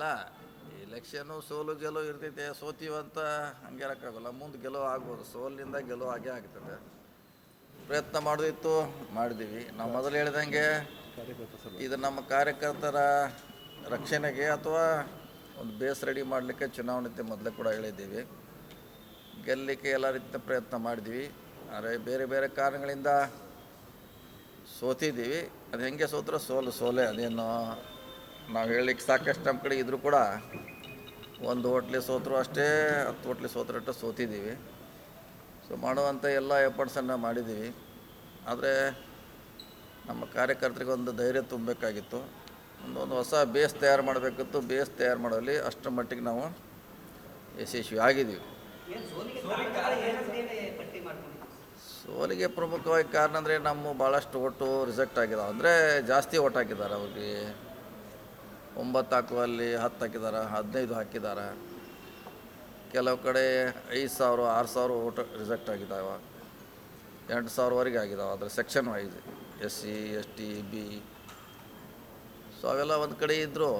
ಅಲ್ಲ ಎಲೆಕ್ಷನು ಸೋಲು ಗೆಲುವು ಇರ್ತೈತೆ, ಸೋತೀವಂತ ಹಂಗೆ ಇರೋಕ್ಕಾಗಲ್ಲ ಮುಂದೆ ಗೆಲುವು ಆಗ್ಬೋದು. ಸೋಲಿನಿಂದ ಗೆಲುವು ಆಗೇ ಆಗ್ತದೆ ಪ್ರಯತ್ನ ಮಾಡೋದಿತ್ತು, ಮಾಡಿದೀವಿ. ನಾವು ಮೊದಲು ಹೇಳಿದಂಗೆ ಇದು ನಮ್ಮ ಕಾರ್ಯಕರ್ತರ ರಕ್ಷಣೆಗೆ ಅಥವಾ ಒಂದು ಬೇಸ್ ರೆಡಿ ಮಾಡಲಿಕ್ಕೆ ಚುನಾವಣೆ ಮೊದಲೇ ಕೂಡ ಹೇಳಿದ್ದೀವಿ. ಗೆಲ್ಲಲಿಕ್ಕೆ ಎಲ್ಲ ರೀತಿಯ ಪ್ರಯತ್ನ ಮಾಡಿದ್ವಿ. ಆದರೆ ಬೇರೆ ಬೇರೆ ಕಾರಣಗಳಿಂದ ಸೋತಿದ್ದೀವಿ. ಅದು ಹೆಂಗೆ ಸೋತ್ರ ಸೋಲು, ಸೋಲೆ ಅದೇನು ನಾವು ಹೇಳಲಿಕ್ಕೆ ಸಾಕಷ್ಟು ನಮ್ಮ ಕಡೆ ಇದ್ದರೂ ಕೂಡ ಒಂದು ಹೋಟ್ಲಿ ಸೋತರು ಅಷ್ಟೇ, ಹತ್ತು ಹೋಟ್ಲಿ ಸೋತ್ರಟ್ಟು ಸೋತಿದ್ದೀವಿ. ಸೊ ಮಾಡುವಂಥ ಎಲ್ಲ ಎಫರ್ಟ್ಸನ್ನು ಮಾಡಿದ್ದೀವಿ. ಆದರೆ ನಮ್ಮ ಕಾರ್ಯಕರ್ತರಿಗೆ ಒಂದು ಧೈರ್ಯ ತುಂಬಬೇಕಾಗಿತ್ತು. ಒಂದು ಹೊಸ ಬೇಸ್ ತಯಾರು ಮಾಡಬೇಕಿತ್ತು. ಬೇಸ್ ತಯಾರು ಮಾಡೋಲ್ಲಿ ಅಷ್ಟರ ಮಟ್ಟಿಗೆ ನಾವು ಯಶಸ್ವಿ ಆಗಿದ್ದೀವಿ. ಸೋಲಿಗೆ ಪ್ರಮುಖವಾಗಿ ಕಾರಣ ಅಂದರೆ ನಮ್ಮ ಭಾಳಷ್ಟು ಓಟು ರಿಜೆಕ್ಟ್ ಆಗಿದಾವೆ. ಅಂದರೆ ಜಾಸ್ತಿ ಓಟ್ ಹಾಕಿದ್ದಾರೆ ಅವ್ರಿಗೆ. ಒಂಬತ್ತು ಹಾಕುವಲ್ಲಿ ಹತ್ತು ಹಾಕಿದ್ದಾರೆ ಹದಿನೈದು ಹಾಕಿದ್ದಾರೆ ಕೆಲವು ಕಡೆ ಐದು ಸಾವಿರ, ಆರು ಸಾವಿರ ಓಟ್ ರಿಜೆಕ್ಟ್ ಆಗಿದ್ದಾವೆ ಎಂಟು ಸಾವಿರವರೆಗೆ ಆಗಿದ್ದಾವೆ ಅದರ section wise, S C, S T, B. So ಅವೆಲ್ಲ ಒಂದು ಕಡೆ ಇದ್ದರು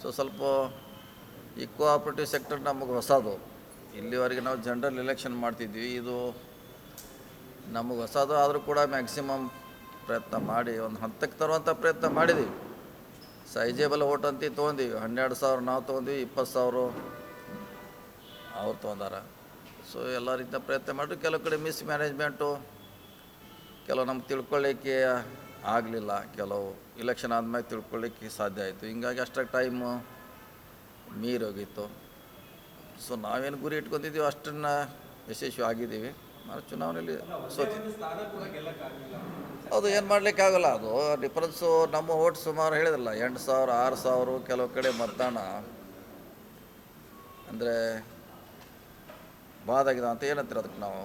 ಸೊ ಸ್ವಲ್ಪ ಈ ಕೋಆಪ್ರೇಟಿವ್ ಸೆಕ್ಟರ್ ನಮಗೆ ಹೊಸದು. ಇಲ್ಲಿವರೆಗೆ ನಾವು ಜನರಲ್ ಎಲೆಕ್ಷನ್ ಮಾಡ್ತಿದ್ವಿ. ಇದು ನಮಗೆ ಹೊಸದು ಆದರೂ ಕೂಡ ಮ್ಯಾಕ್ಸಿಮಮ್ ಪ್ರಯತ್ನ ಮಾಡಿ, ಒಂದು ಹಂತಕ್ಕೆ ತರುವಂಥ ಪ್ರಯತ್ನ ಮಾಡಿದ್ದೀವಿ ಸೈಜೇಬಲ್ ಓಟ್ ಅಂತ ತೊಗೊಂಡಿವಿ. ಹನ್ನೆರಡು ಸಾವಿರ ನಾವು ತೊಗೊಂಡಿವಿ, ಇಪ್ಪತ್ತು ಸಾವಿರ ಅವ್ರು ತೊಗೊಂಡಾರ. ಸೊ ಎಲ್ಲ ರೀತಿಯ ಪ್ರಯತ್ನ ಮಾಡಿದ್ರು ಕೆಲವು ಕಡೆ ಮಿಸ್ ಮ್ಯಾನೇಜ್ಮೆಂಟು ಕೆಲವು ನಮ್ಗೆ ತಿಳ್ಕೊಳ್ಳಿಕ್ಕೆ ಆಗಲಿಲ್ಲ. ಕೆಲವು ಇಲೆಕ್ಷನ್ ಆದಮೇಲೆ ತಿಳ್ಕೊಳ್ಳಿಕ್ಕೆ ಸಾಧ್ಯ ಆಯಿತು. ಹಿಂಗಾಗಿ ಅಷ್ಟಕ್ಕೆ ಟೈಮು ಮೀರೋಗಿತ್ತು. ಸೊ ನಾವೇನು ಗುರಿ ಇಟ್ಕೊತಿದ್ದೀವಿ ಅಷ್ಟನ್ನು ಯಶಸ್ವಿ ಆಗಿದ್ದೀವಿ. ನಾವು ಚುನಾವಣೆಯಲ್ಲಿ ಸೋತಿದ್ವಿ. ಅದು ಏನು ಮಾಡಲಿಕ್ಕಾಗಲ್ಲ, ಅದು ಡಿಫ್ರೆನ್ಸು ನಮ್ಮ ಓಟ್ ಸುಮಾರು ಹೇಳಿದ್ರಲ್ಲ, ಎಂಟು ಸಾವಿರ, ಆರು ಸಾವಿರ ಕೆಲವು ಕಡೆ ಮತದಾನ. ಅಂದರೆ ಬಾದಾಗಿದ ಅಂತ ಏನಂತೀರ ಅದಕ್ಕೆ ನಾವು?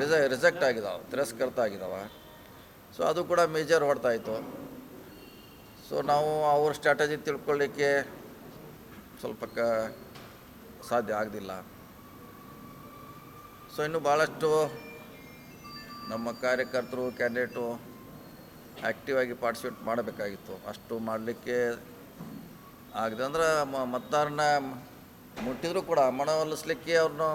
ರಿಜ, ರಿಜೆಕ್ಟ್ ಆಗಿದಾವೆ, ತಿರಸ್ಕೃತ ಆಗಿದಾವೆ. ಸೊ ಅದು ಕೂಡ ಮೇಜರ್ ಹೊಡ್ತಾ ಇತ್ತು. ಸೊ ನಾವು ಅವ್ರ ಸ್ಟ್ರಾಟಜಿ ತಿಳ್ಕೊಳ್ಳಿಕ್ಕೆ ಸ್ವಲ್ಪ ಕ ಸಾಧ್ಯ ಆಗದಿಲ್ಲ. ಸೊ ಇನ್ನು ಭಾಳಷ್ಟು ನಮ್ಮ ಕಾರ್ಯಕರ್ತರು ಕ್ಯಾಂಡಿಡೇಟು ಆ್ಯಕ್ಟಿವ್ ಆಗಿ ಪಾರ್ಟಿಸಿಪೇಟ್ ಮಾಡಬೇಕಾಗಿತ್ತು. ಅಷ್ಟು ಮಾಡಲಿಕ್ಕೆ ಆಗದೆ ಅಂದ್ರೆ ಮತದಾರನ ಮುಟ್ಟಿದರೂ ಕೂಡ ಮನವೊಲಿಸ್ಲಿಕ್ಕೆ ಅವ್ರನ್ನ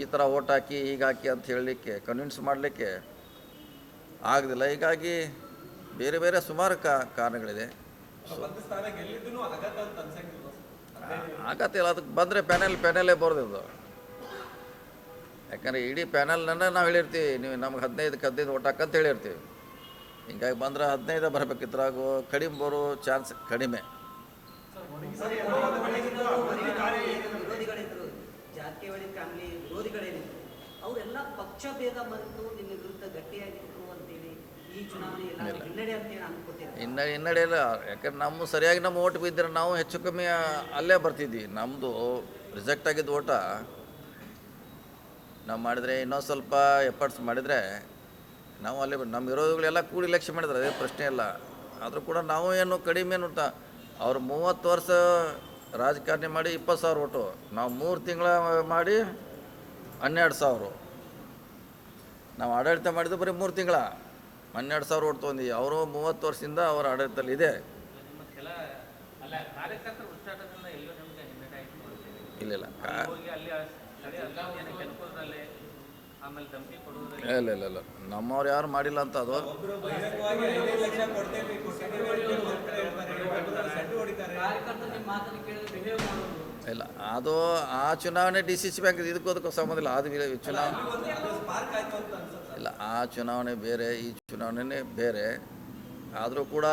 ಈ ಥರ ಓಟ್ ಹಾಕಿ ಈಗ ಹಾಕಿ ಅಂತ ಹೇಳಲಿಕ್ಕೆ ಕನ್ವಿನ್ಸ್ ಮಾಡಲಿಕ್ಕೆ ಆಗದಿಲ್ಲ. ಹೀಗಾಗಿ ಬೇರೆ ಬೇರೆ ಸುಮಾರು ಕಾ ಕಾರಣಗಳಿದೆ. ಆಗತ್ತಿಲ್ಲ ಅದಕ್ಕೆ ಬಂದರೆ ಪ್ಯಾನೆಲ್ ಪ್ಯಾನೆಲೇ ಬರೋದಿದ್ದು ಯಾಕಂದರೆ ಇಡೀ ಪ್ಯಾನಲ್ನನ್ನು ನಾವು ಹೇಳಿರ್ತೀವಿ ನೀವು ನಮ್ಗೆ ಹದಿನೈದಕ್ಕೆ ಹದಿನೈದು ಓಟ್ ಹಾಕಂತ ಹೇಳಿರ್ತೀವಿ. ಹಿಂಗಾಗಿ ಬಂದ್ರೆ ಹದಿನೈದು ಬರಬೇಕಿದ್ರಾಗು ಕಡಿಮೆ ಬರೋ ಚಾನ್ಸ್ ಕಡಿಮೆ. ಹಿನ್ನಡೆ ಹಿನ್ನಡೆ ಇಲ್ಲ. ಇನ್ನು ಯಾಕಂದ್ರೆ ನಮ್ಮ ಸರಿಯಾಗಿ ನಮ್ಮ ಓಟ್ ಬಿದ್ದರೆ ನಾವು ಹೆಚ್ಚು ಕಮ್ಮಿ ಅಲ್ಲೇ ಬರ್ತಿದ್ವಿ. ನಮ್ಮದು ರಿಜೆಕ್ಟ್ ಆಗಿದ್ದ ಓಟ ನಾವು ಮಾಡಿದರೆ ಇನ್ನೊಂದು ಸ್ವಲ್ಪ ಎಫರ್ಟ್ಸ್ ಮಾಡಿದರೆ ನಾವು ಅಲ್ಲಿ ನಮ್ಮ ವಿರೋಧಿಗಳೆಲ್ಲ ಕೂಡಿ ಲಕ್ಷ್ಯ ಮಾಡಿದ್ರೆ ಅದೇ ಪ್ರಶ್ನೆ ಇಲ್ಲ ಆದರೂ ಕೂಡ ನಾವು ಏನು ಕಡಿಮೆ ಏನು ಅಂತ ಅವ್ರು ಮೂವತ್ತು ವರ್ಷ ರಾಜಕಾರಣಿ ಮಾಡಿ ಇಪ್ಪತ್ತು ಸಾವಿರ ಓಟು ನಾವು ಮೂರು ತಿಂಗಳ ಮಾಡಿ ಹನ್ನೆರಡು ಸಾವಿರ. ನಾವು ಆಡಳಿತ ಮಾಡಿದ್ದು ಬರೀ ಮೂರು ತಿಂಗಳ. ಹನ್ನೆರಡು ಸಾವಿರ ಓಟ್ ತೊಗೊಂಡು ಅವರು ಮೂವತ್ತು ವರ್ಷದಿಂದ ಅವರ ಆಡಳಿತದಲ್ಲಿ ಇದೆ. ಇಲ್ಲ ಇಲ್ಲ. ಇಲ್ಲ ಇಲ್ಲ ಇಲ್ಲ ನಮ್ಮವ್ರು ಯಾರು ಮಾಡಿಲ್ಲ ಅಂತ ಅದು. ಇಲ್ಲ ಅದು ಆ ಚುನಾವಣೆ ಡಿ ಸಿ ಸಿ ಬ್ಯಾಂಕ್ ಇದಕ್ಕೂ ಅದಕ್ಕೂ ಸಂಬಂಧ ಇಲ್ಲ. ಅದು ಚುನಾವಣೆ ಇಲ್ಲ ಆ ಚುನಾವಣೆ ಬೇರೆ ಈ ಚುನಾವಣೆನೇ ಬೇರೆ. ಆದರೂ ಕೂಡ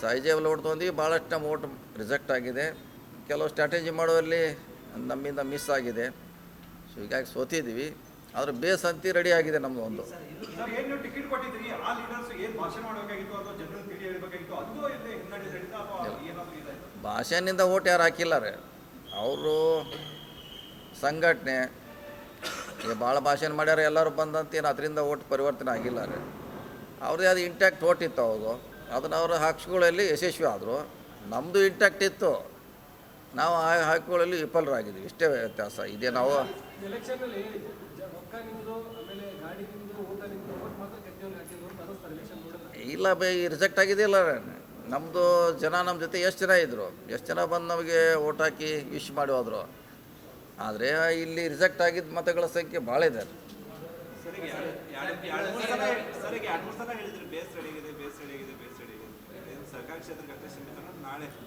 ಸಹಜೇವಲ್ಲಿ ಓಟ್ ತೊಂದು ಭಾಳಷ್ಟು ನಮ್ಮ ಓಟ್ ರಿಜೆಕ್ಟ್ ಆಗಿದೆ. ಕೆಲವು ಸ್ಟ್ರಾಟಜಿ ಮಾಡುವಲ್ಲಿ ನಮ್ಮಿಂದ ಮಿಸ್ ಆಗಿದೆ. ಸೊ ಹೀಗಾಗಿ ಸೋತಿದ್ದೀವಿ ಆದರೆ ಬೇಸ್ ಅಂತಿ ರೆಡಿ ಆಗಿದೆ ನಮ್ಮದು ಒಂದು. ಭಾಷೆನಿಂದ ಓಟ್ ಯಾರು ಹಾಕಿಲ್ಲ ರೀ. ಅವರು ಸಂಘಟನೆ. ಈಗ ಭಾಳ ಭಾಷಣ ಮಾಡ್ಯಾರ ಎಲ್ಲರೂ ಬಂದಂತ ಏನು ಅದರಿಂದ ಓಟ್ ಪರಿವರ್ತನೆ ಆಗಿಲ್ಲ ರೀ. ಅವ್ರದ್ದೇ ಅದು ಇಂಟ್ಯಾಕ್ಟ್ ಓಟ್ ಇತ್ತು ಅವರು ಅದನ್ನು ಅವರು ಹಕ್ಸ್ಗಳಲ್ಲಿ ಯಶಸ್ವಿ ಆದರು. ನಮ್ಮದು ಇಂಟ್ಯಾಕ್ಟ್ ಇತ್ತು. ನಾವು ಆ ಹಾಕೊಳ್ಳಲ್ಲಿ ವಿಫಲರಾಗಿದ್ವಿ ಇಷ್ಟೇ ವ್ಯತ್ಯಾಸ. ಇದೆ ನಾವು ಇಲ್ಲ ಬೈ ರಿಜೆಕ್ಟ್ ಆಗಿದೆಯಲ್ಲ ನಮ್ಮದು ಜನ ನಮ್ಮ ಜೊತೆ ಎಷ್ಟು ಜನ ಇದ್ದರು ಎಷ್ಟು ಜನ ಬಂದು ನಮಗೆ ಓಟ್ ಹಾಕಿ ವಿಶ್ ಮಾಡಿ ಹೋದರು? ಆದರೆ ಇಲ್ಲಿ ರಿಜೆಕ್ಟ್ ಆಗಿದ್ದ ಮತಗಳ ಸಂಖ್ಯೆ ಭಾಳ ಇದೆ. ಸರಿಗೆ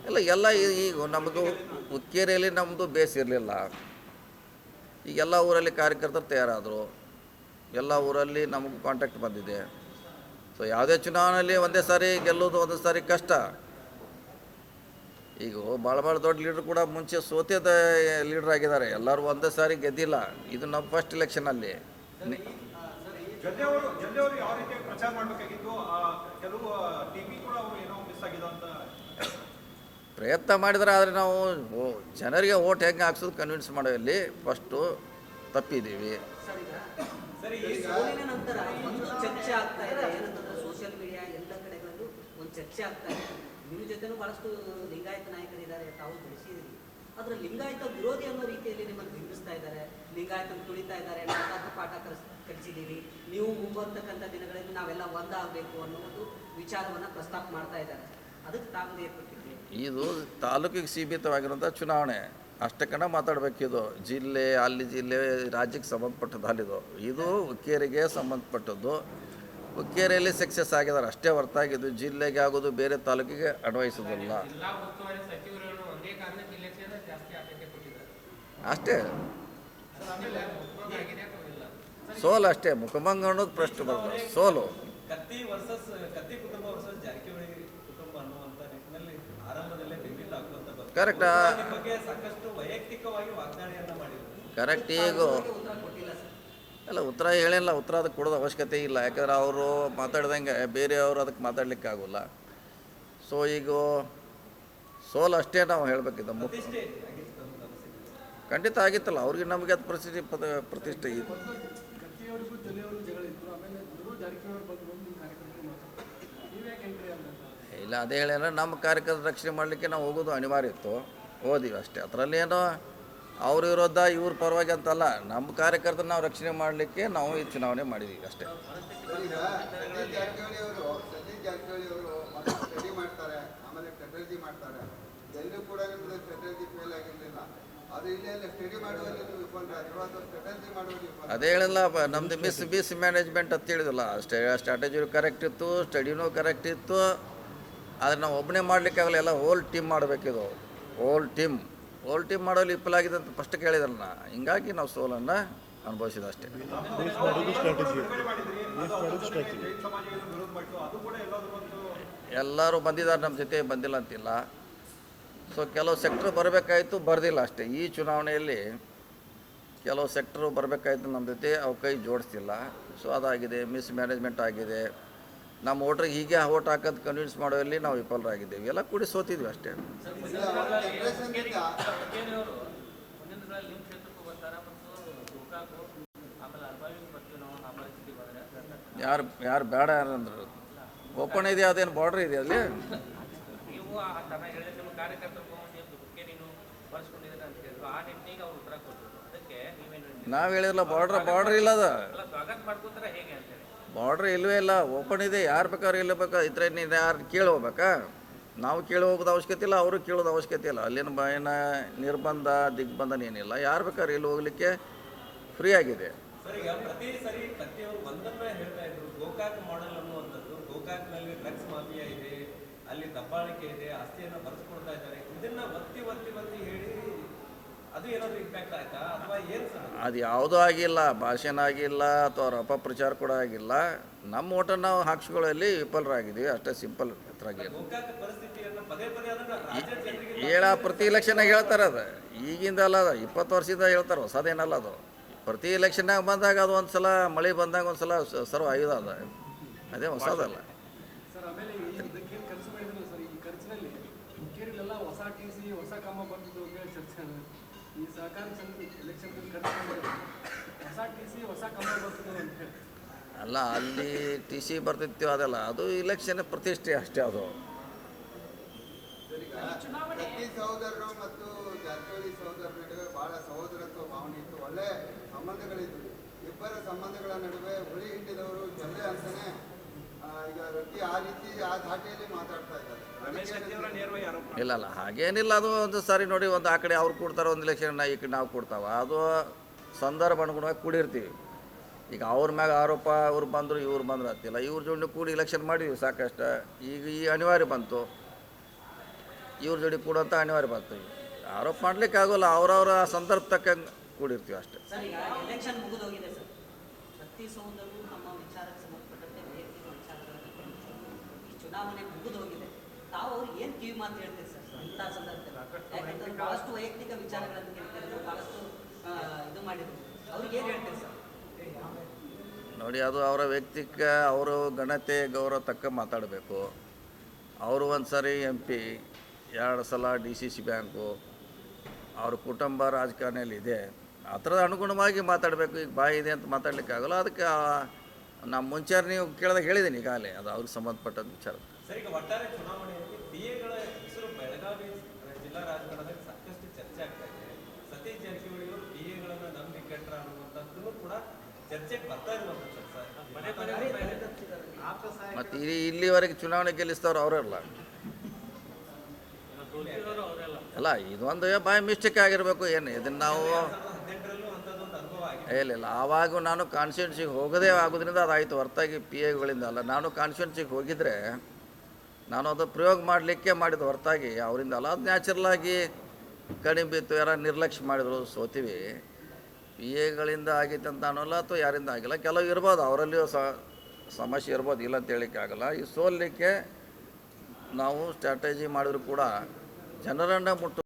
ಇಲ್ಲ ಎಲ್ಲ ಈಗ ನಮ್ಮದು ಉಕ್ಕೇರಿಯಲ್ಲಿ ನಮ್ಮದು ಬೇಸ್ ಇರಲಿಲ್ಲ. ಈಗ ಎಲ್ಲ ಊರಲ್ಲಿ ಕಾರ್ಯಕರ್ತರು ತಯಾರಾದರು. ಎಲ್ಲ ಊರಲ್ಲಿ ನಮಗೂ ಕಾಂಟ್ಯಾಕ್ಟ್ ಬಂದಿದೆ. ಸೊ ಯಾವುದೇ ಚುನಾವಣೆಯಲ್ಲಿ ಒಂದೇ ಸಾರಿ ಗೆಲ್ಲೋದು ಒಂದೇ ಸಾರಿ ಕಷ್ಟ. ಈಗ ಭಾಳ ಭಾಳ ದೊಡ್ಡ ಲೀಡ್ರ್ ಕೂಡ ಮುಂಚೆ ಸೋತಿದ ಲೀಡ್ರ್ ಆಗಿದ್ದಾರೆ. ಎಲ್ಲರೂ ಒಂದೇ ಸಾರಿ ಗೆದ್ದಿಲ್ಲ. ಇದು ನಮ್ಮ ಫಸ್ಟ್ ಇಲೆಕ್ಷನಲ್ಲಿ ಕೆಲವು ಅವರು ಪ್ರಯತ್ನ ಮಾಡಿದ್ರೆ ಆದರೆ ನಾವು ಜನರಿಗೆ ಓಟ್ ಹೆಂಗೆ ಹಾಕ್ಸೋದು ಕನ್ವಿನ್ಸ್ ಮಾಡೋಲ್ಲಿ ಫಸ್ಟು ತಪ್ಪಿದ್ದೀವಿ. ಚರ್ಚೆ ಆಗ್ತಾ ಇದೆ. ನಿಮ್ಮ ಜೊತೆನೂ ಬಹಳಷ್ಟು ಲಿಂಗಾಯತ ನಾಯಕರಿದ್ದಾರೆ ತಾವು ತಿಳಿಸಿದಿರಿ. ಆದರೆ ಲಿಂಗಾಯತ ವಿರೋಧಿ ಅನ್ನೋ ರೀತಿಯಲ್ಲಿ ನಿಮ್ಮನ್ನು ಬಿಂಬಿಸ್ತಾ ಇದ್ದಾರೆ. ಲಿಂಗಾಯತನ ತುಳಿತಾ ಇದ್ದಾರೆ ನಾವು ಪಾಠ ಕಲಿಸ್ ಕಲಿಸಿದ್ದೀವಿ ನೀವು ಮುಂಬರ್ತಕ್ಕಂಥ ದಿನಗಳಲ್ಲಿ ನಾವೆಲ್ಲ ಒಂದಾಗಬೇಕು ಅನ್ನೋ ಒಂದು ವಿಚಾರವನ್ನು ಪ್ರಸ್ತಾಪ ಮಾಡ್ತಾ ಇದ್ದಾರೆ. ಇದು ತಾಲೂಕಿಗೆ ಸೀಮಿತವಾಗಿರುವಂಥ ಚುನಾವಣೆ. ಅಷ್ಟಕ್ಕನ ಮಾತಾಡಬೇಕಿದು ಜಿಲ್ಲೆ ಅಲ್ಲಿ ಜಿಲ್ಲೆ ರಾಜ್ಯಕ್ಕೆ ಸಂಬಂಧಪಟ್ಟದ್ದು ಅಲ್ಲಿದು ಇದು. ಹುಕ್ಕೇರಿಗೆ ಸಂಬಂಧಪಟ್ಟದ್ದು. ಹುಕ್ಕೇರಿಯಲ್ಲಿ ಸಕ್ಸಸ್ ಆಗಿದ್ದಾರೆ. ಅಷ್ಟೇ ಹೊರತಾಗಿದ್ದು ಜಿಲ್ಲೆಗೆ ಆಗೋದು ಬೇರೆ ತಾಲೂಕಿಗೆ ಅನ್ವಯಿಸೋದಿಲ್ಲ ಜಿಲ್ಲಾ ಉಸ್ತುವಾರಿ ಸಚಿವರುಗಳು ಒಂದೇ ಕಾರಣಕ್ಕೆ ಇಲೆಕ್ಷನ್ ಜಾಸ್ತಿ ಆದ್ಯತೆ ಕೊಟ್ಟಿದ್ದಾರೆ. ಅಷ್ಟೇ. ಸೋಲು ಅಷ್ಟೇ. ಮುಖಭಂಗ ಅನ್ನೋದು ಪ್ರಶ್ನೆ ಬರ್ತದೆ ಸೋಲು. ಮಾಡಿದ್ರು. ಕರೆಕ್ಟ್ ಈಗ ಅಲ್ಲ ಉತ್ತರ ಹೇಳಿಲ್ಲ. ಉತ್ತರ ಅದಕ್ಕೆ ಕೊಡೋದು ಅವಶ್ಯಕತೆ ಇಲ್ಲ. ಯಾಕಂದ್ರೆ ಅವರು ಮಾತಾಡ್ದಂಗೆ ಬೇರೆಯವರು ಅದಕ್ಕೆ ಮಾತಾಡ್ಲಿಕ್ಕೆ ಆಗೋಲ್ಲ ಸೊ ಈಗ ಸೋಲ್ ಅಷ್ಟೇ ನಾವು ಹೇಳಬೇಕಿದ್ದ ಮುಖ್ಯ ಖಂಡಿತ ಆಗಿತ್ತಲ್ಲ. ಅವ್ರಿಗೆ ನಮಗೆ ಅದು ಪ್ರತಿಷ್ಠೆ ಪ್ರತಿಷ್ಠೆ ಇತ್ತು ಮೊದಲು ಗಟ್ಟಿಯವರಿಗೂ ಜೊಲೆಯವರು ಜಗಳ ಇತ್ತು ಆಮೇಲೆ ಗುರು ಜಾರಕಿಹೊಳಿ ಬಂದು ಬಂದು ಕಾರ್ಯಕ್ರಮಕ್ಕೆ ಮಾತಾಡ್ತಾರೆ ನೀವ್ಯಾಕೆ ಎಂಟ್ರಿ ಅಂತ ಇಲ್ಲ. ಅದೇ ಹೇಳಿದ್ರೆ ನಮ್ಮ ಕಾರ್ಯಕರ್ತರ ರಕ್ಷಣೆ ಮಾಡಲಿಕ್ಕೆ ನಾವು ಹೋಗೋದು ಅನಿವಾರ್ಯ ಇತ್ತು. ಹೋದಿವಿ ಅಷ್ಟೇ. ಅದರಲ್ಲಿ ಏನೋ ಅವ್ರ ವಿರೋಧ ಇವ್ರ ಪರವಾಗಿ ಅಂತಲ್ಲ. ನಮ್ಮ ಕಾರ್ಯಕರ್ತರ ನಾವು ರಕ್ಷಣೆ ಮಾಡಲಿಕ್ಕೆ ನಾವು ಈ ಚುನಾವಣೆ ಮಾಡಿದ್ದೀವಿ ಅಷ್ಟೇ. ಅದು ಹೇಳಲ್ಲ ನಮ್ದು ಮಿಸ್ ಮಿಸ್ ಮ್ಯಾನೇಜ್ಮೆಂಟ್ ಅಂತ ಹೇಳಿದಲ್ಲ ಸ್ಟೇ ಸ್ಟ್ರಾಟಜಿ ಕರೆಕ್ಟ್ ಇತ್ತು ಸ್ಟಡಿನೂ ಕರೆಕ್ಟ್ ಇತ್ತು. ಆದರೆ ನಾವು ಒಬ್ಬನೇ ಮಾಡಲಿಕ್ಕಾಗಲ್ಲ ಎಲ್ಲ ಹೋಲ್ ಟೀಮ್ ಮಾಡಬೇಕಿದು ಹೋಲ್ ಟೀಮ್ ಹೋಲ್ ಟೀಮ್ ಮಾಡೋಲ್ಲಿ ಇಪ್ಪಲಾಗಿದೆ ಅಂತ ಫಸ್ಟ್ ಕೇಳಿದ್ರಲ್ಲ ಹಿಂಗಾಗಿ ನಾವು ಸೋಲನ್ನು ಅನುಭವಿಸಿದ ಅಷ್ಟೇ ಎಲ್ಲರೂ ಬಂದಿದ್ದಾರೆ ನಮ್ಮ ಜೊತೆ ಬಂದಿಲ್ಲ ಅಂತಿಲ್ಲ. ಸೊ ಕೆಲವು ಸೆಕ್ಟ್ರ್ ಬರಬೇಕಾಯಿತು ಬರೆದಿಲ್ಲ ಅಷ್ಟೇ. ಈ ಚುನಾವಣೆಯಲ್ಲಿ ಕೆಲವು ಸೆಕ್ಟ್ರು ಬರಬೇಕಾಯ್ತು ನಮ್ಮ ಜೊತೆ ಅವು ಕೈ ಜೋಡಿಸ್ತಿಲ್ಲ. ಸೊ ಅದಾಗಿದೆ ಮಿಸ್ ಮ್ಯಾನೇಜ್ಮೆಂಟ್ ಆಗಿದೆ. ನಮ್ಮ ಓಟ್ರಿಗೆ ಹೀಗೆ ಓಟ್ ಹಾಕೋದು ಕನ್ವಿನ್ಸ್ ಮಾಡುವಲ್ಲಿ ನಾವು ವಿಫಲರಾಗಿದ್ದೇವೆ. ಎಲ್ಲ ಕೂಡಿ ಸೋತಿದ್ವಿ ಅಷ್ಟೇ. ಯಾರು ಯಾರು ಬೇಡ ಯಾರಂದ್ರು ಓಪನ್ ಇದೆ ಅದೇನು ಬಾರ್ಡ್ರ್ ಇದೆ ಅಲ್ಲಿ? ನೀವು ಆ ತನ ಹೇಳಿದ್ರೆ ನಿಮ್ಮ ಕಾರ್ಯಕರ್ತರು ತಗೊಂಡು ನೀವು ಬುಕ್ಕೆ ನೀನು ಬಳಸ್ಕೊಂಡಿದ್ದೀರ ಅಂತ ಹೇಳಿದ್ರು. ಆ ನಿಟ್ಟಿಗೆ ಅವ್ರು ಉತ್ತರ ಕೊಟ್ಟರು. ಅದಕ್ಕೆ ನೀವೇನು ನಾವು ಹೇಳಿರಲ್ಲ ಬಾರ್ಡ್ರ್ ಬಾರ್ಡ್ರ್ ಇಲ್ಲ ಬಾರ್ಡ್ರ್ ಇಲ್ಲವೇ ಇಲ್ಲ ಓಪನ್ ಇದೆ ಯಾರು ಬೇಕಾದ್ರೆ ಇಲ್ಲ ಬೇಕಾ ಇದ್ರೆ ನೀನು ಯಾರು ಕೇಳಿ ಹೋಗ್ಬೇಕಾ? ನಾವು ಕೇಳಿ ಹೋಗೋದು ಅವಶ್ಯಕತೆ ಇಲ್ಲ, ಅವರು ಕೇಳೋದು ಅವಶ್ಯಕತೆ ಇಲ್ಲ. ಅಲ್ಲಿನ ಬಾಯಿನ ನಿರ್ಬಂಧ ದಿಗ್ಬಂಧನ ಏನಿಲ್ಲ. ಯಾರು ಬೇಕಾದ್ರೆ ಇಲ್ಲಿ ಹೋಗ್ಲಿಕ್ಕೆ ಫ್ರೀ ಆಗಿದೆ. ಅಲ್ಲಿ ದಬ್ಬಾಳಿಕೆ ಇದೆ, ಆಸ್ತಿಯನ್ನು ಬರೆಸ್ಕೊಡ್ತಾ ಇದ್ದಾರೆ. ಇದನ್ನ ಒತ್ತಿ ಒತ್ತಿ ಒತ್ತಿ ಹೇಳಿ ಅದು ಯಾವುದೂ ಆಗಿಲ್ಲ ಭಾಷಣ ಆಗಿಲ್ಲ ಅಥವಾ ಅವ್ರ ಅಪಪ್ರಚಾರ ಕೂಡ ಆಗಿಲ್ಲ. ನಮ್ಮ ಓಟ ನಾವು ಹಾಕ್ಸ್ಗಳಲ್ಲಿ ವಿಫಲರಾಗಿದ್ದೀವಿ ಅಷ್ಟೇ ಸಿಂಪಲ್ ಹೇಳ ಪ್ರತಿ ಇಲೆಕ್ಷನ್ ಹೇಳ್ತಾರೆ ಅದು. ಈಗಿಂದ ಅಲ್ಲ ಅದು ಇಪ್ಪತ್ತು ವರ್ಷದಿಂದ ಹೇಳ್ತಾರೆ ಹೊಸದೇನಲ್ಲ ಅದು. ಪ್ರತಿ ಇಲೆಕ್ಷನ್ನಾಗ ಬಂದಾಗ ಅದು ಒಂದು ಸಲ ಮಳೆ ಬಂದಾಗ ಒಂದು ಸಲ ಸರ್ವ ಆಯುಧ ಅದು. ಅದೇ ಹೊಸದಲ್ಲ. ಅಲ್ಲ ಅಲ್ಲಿ ಟಿ ಸಿ ಬರ್ತಿತ್ತು ಅದೆಲ್ಲ ಅದು ಇಲೆಕ್ಷನ್ ಪ್ರತಿಷ್ಠೆ ಅಷ್ಟೇ ಅದು. ಈಗ ಸತೀಶ್ ಮತ್ತು ಜಾರಕಿಹೊಳಿ ಸಹೋದರರ ನಡುವೆ ಬಹಳ ಸಹೋದರತ್ವ ಭಾವನೆ ಇತ್ತು. ಒಳ್ಳೆ ಸಂಬಂಧಗಳಿದ್ವು. ಇಬ್ಬರ ಸಂಬಂಧಗಳ ನಡುವೆ ಹುಳಿ ಹಿಂಡಿದವರು ಜೊಲ್ಲೆ ಅಂತಾನೆ ಆ, ಈಗ ರೊಟ್ಟಿ ಆ ರೀತಿ ಆ ಧಾಟಿಯಲ್ಲಿ ಮಾತಾಡ್ತಾ ಇದ್ದಾರೆ. ರಮೇಶ್ ಶೆಟ್ಟಿ ಅವರ ಆರೋಪ. ಇಲ್ಲ ಅಲ್ಲ ಹಾಗೇನಿಲ್ಲ ಅದು ಒಂದು ಸಾರಿ ನೋಡಿ ಒಂದು ಆ ಕಡೆ ಅವ್ರು ಕೊಡ್ತಾರೆ ಒಂದು ಇಲೆಕ್ಷನ್ ಈ ಕಡೆ ನಾವು ಕೊಡ್ತಾವ. ಅದು ಸಂದರ್ಭ ಅನುಗುಣವಾಗಿ ಕೂಡಿರ್ತೀವಿ. ಈಗ ಅವ್ರ ಮ್ಯಾಗ ಆರೋಪ ಅವ್ರು ಬಂದರು, ಇವ್ರು ಬಂದರು ಅಂತಿಲ್ಲ. ಇವ್ರ ಜೋಡಿ ಕೂಡಿ ಇಲೆಕ್ಷನ್ ಮಾಡಿದ್ವಿ ಸಾಕಷ್ಟು. ಈಗ ಈ ಅನಿವಾರ್ಯ ಬಂತು. ಇವ್ರ ಜೋಡಿ ಕೂಡೋಂಥ ಅನಿವಾರ್ಯ ಬಂತು. ಆರೋಪ ಮಾಡ್ಲಿಕ್ಕೆ ಆಗೋಲ್ಲ. ಅವ್ರವ್ರ ಸಂದರ್ಭ ತಕ್ಕಂಗೆ ಕೂಡಿರ್ತೀವಿ ಅಷ್ಟೇ. ವೈಯಕ್ತಿಕ ವಿಚಾರಗಳನ್ನು ಇದು ಮಾಡಿದ್ರು ಅವ್ರಿಗೆ ಏನು ಹೇಳ್ತೀರಿ ಸರ್? ನೋಡಿ, ಅದು ಅವರ ವ್ಯಕ್ತಿಕ, ಅವರು ಘನತೆ, ಗೌರವ ತಕ್ಕ ಮಾತಾಡಬೇಕು. ಅವರು ಒಂದು ಸರಿ ಎಂ ಪಿ ಎರಡು ಸಲ ಡಿ ಸಿ ಸಿ ಬ್ಯಾಂಕು ಅವ್ರ ಕುಟುಂಬ ರಾಜಕಾರಣಿಯಲ್ಲಿ ಇದೆ. ಆ ಥರದ ಅನುಗುಣವಾಗಿ ಮಾತಾಡಬೇಕು, ಈಗ ಬಾಯಿ ಇದೆ ಅಂತ ಮಾತಾಡಲಿಕ್ಕೆ ಆಗಲ್ಲ. ಅದಕ್ಕೆ ನಮ್ಮ ಮುಂಚೆ ನೀವು ಕೇಳಿದಾಗ ಹೇಳಿದ್ದೀನಿ ಈಗಾಗಲೇ. ಅದು ಅವ್ರಿಗೆ ಸಂಬಂಧಪಟ್ಟದ್ದು ವಿಚಾರ ಸರ್ ಈಗ ಒಟ್ಟಾರೆ ಚುನಾವಣೆಯಲ್ಲಿ ಪಿಎಗಳ ಹೆಸರು ಬೆಳಗಾವಿ ಜಿಲ್ಲಾ ರಾಜಕಾರಣದಲ್ಲಿ ಸಾಕಷ್ಟು ಚರ್ಚೆ ಆಗ್ತಾ ಇದೆ ಸತೀಶ್ ಜಾರಕಿಹೊಳಿ ಅವರು ಪಿಎಗಳನ್ನ ನಂಬಿ ಕೆಟ್ರ ಅನ್ನುವಂಥದ್ದು ಕೂಡ ಚರ್ಚೆಗೆ ಬರ್ತಾ ಇರುವಂಥದ್ದು ಸರ್. ಮತ್ತು ಇಲ್ಲಿ ಇಲ್ಲಿವರೆಗೆ ಚುನಾವಣೆ ಗೆಲ್ಲಿಸ್ತವ್ರು ಅವರಲ್ಲ ಅಲ್ಲ. ಇದೊಂದು ಬಾಯ್ ಮಿಸ್ಟೇಕ್ ಆಗಿರಬೇಕು ಏನು ಇದನ್ನು ನಾವು ಇಲ್ಲ ಇಲ್ಲ ಆವಾಗ ನಾನು ಕಾನ್ಸ್ಟಿಟ್ಯೂನ್ಸಿಗೆ ಹೋಗೋದೇ ಆಗೋದ್ರಿಂದ ಅದಾಯಿತು ಹೊರತಾಗಿ ಪಿ ಎಗಳಿಂದ ಅಲ್ಲ. ನಾನು ಕಾನ್ಸ್ಟಿಟ್ಯೂನ್ಸಿಗೆ ಹೋಗಿದ್ರೆ ನಾನು ಅದು ಪ್ರಯೋಗ ಮಾಡಲಿಕ್ಕೆ ಮಾಡಿದ ಹೊರತಾಗಿ ಅವರಿಂದ ಅಲ್ಲ. ಅದು ನ್ಯಾಚುರಲ್ ಆಗಿ ಕಡಿಮೆ ಬಿತ್ತು ಯಾರ ನಿರ್ಲಕ್ಷ್ಯ ಮಾಡಿದ್ರು ಸೋತೀವಿ. ಪಿ ಎಗಳಿಂದ ಆಗೈತೆ ಅಂತ ಅನ್ನೋಲ್ಲ ಅಥವಾ ಯಾರಿಂದ ಆಗಿಲ್ಲ, ಕೆಲವು ಇರ್ಬೋದು, ಅವರಲ್ಲಿಯೂ ಸಹ ಸಮಸ್ಯೆ ಇರ್ಬೋದು, ಇಲ್ಲ ಅಂತ ಆಗಲ್ಲ. ಈ ಸೋಲಿಕ್ಕೆ ನಾವು ಸ್ಟ್ರಾಟಜಿ ಮಾಡಿದ್ರು ಕೂಡ ಜನರನ್ನು ಮುಟ್ಟು